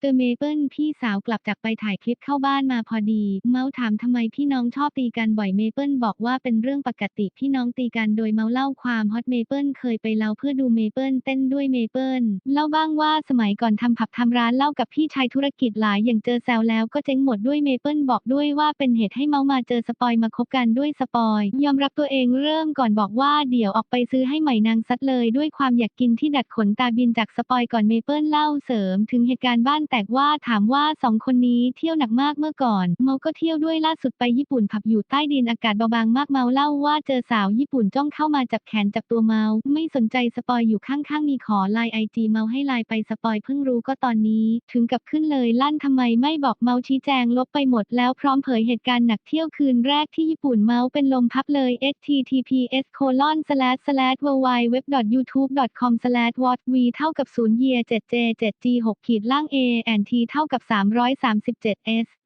เตอเมเปิลพี่สาวกลับจากไปถ่ายคลิปเข้าบ้านมาพอดี เมาถามทำไมพี่น้องชอบตีกันบ่อยเมเปิลบอกว่าเป็นเรื่องปกติพี่น้องตีกันโดยเมาเล่าความฮอตเมเปิลเคยไปเล่าเพื่อดูเมเปิลเต้นด้วยเมเปิลเล่าบ้างว่าสมัยก่อนทำผับทำร้านเล่ากับพี่ชายธุรกิจหลายอย่างเจอแซวแล้วก็เจ๊งหมดด้วยเมเปิลบอกด้วยว่าเป็นเหตุให้เมามาเจอสปอยมาคบกันด้วยสปอยยอมรับตัวเองเริ่มก่อนบอกว่าเดี๋ยวออกไปซื้อให้ใหม่นางซัดเลย ด้วยความอยากกินที่ดัดขนตาบินจากสปอยก่อนเมเปิลเล่าเสริม ถึงเหตุการณ์บ้านแตกว่าถามว่าสองคนนี้เที่ยวหนักมากเมื่อก่อน เมาก็เที่ยวด้วยล่าสุดไปญี่ปุ่นผับอยู่ใต้ดินอากาศเบาบางมากเมาเล่าว่าเจอสาวญี่ปุ่นจ้องเข้ามาจับแขนจับตัวเมา ไม่สนใจสปอยอยู่ข้างๆมีขอไลน์ไอจีเมาให้ไลน์ไปสปอยเพิ่งรู้ก็ตอนนี้ ถึงกับขึ้นเลยลั่นทำไมไม่บอกเมาชี้แจงลบไปหมดแล้วพร้อมเผยเหตุการณ์หนักเที่ยวคืนแรกที่ญี่ปุ่นเมาเป็นลมพับเลย https colon slash slash w w w youtube com slash w a t v เท่ากับ0 year 7 j 7 g 6ขีดล่าง a and t เท่ากับ 337 s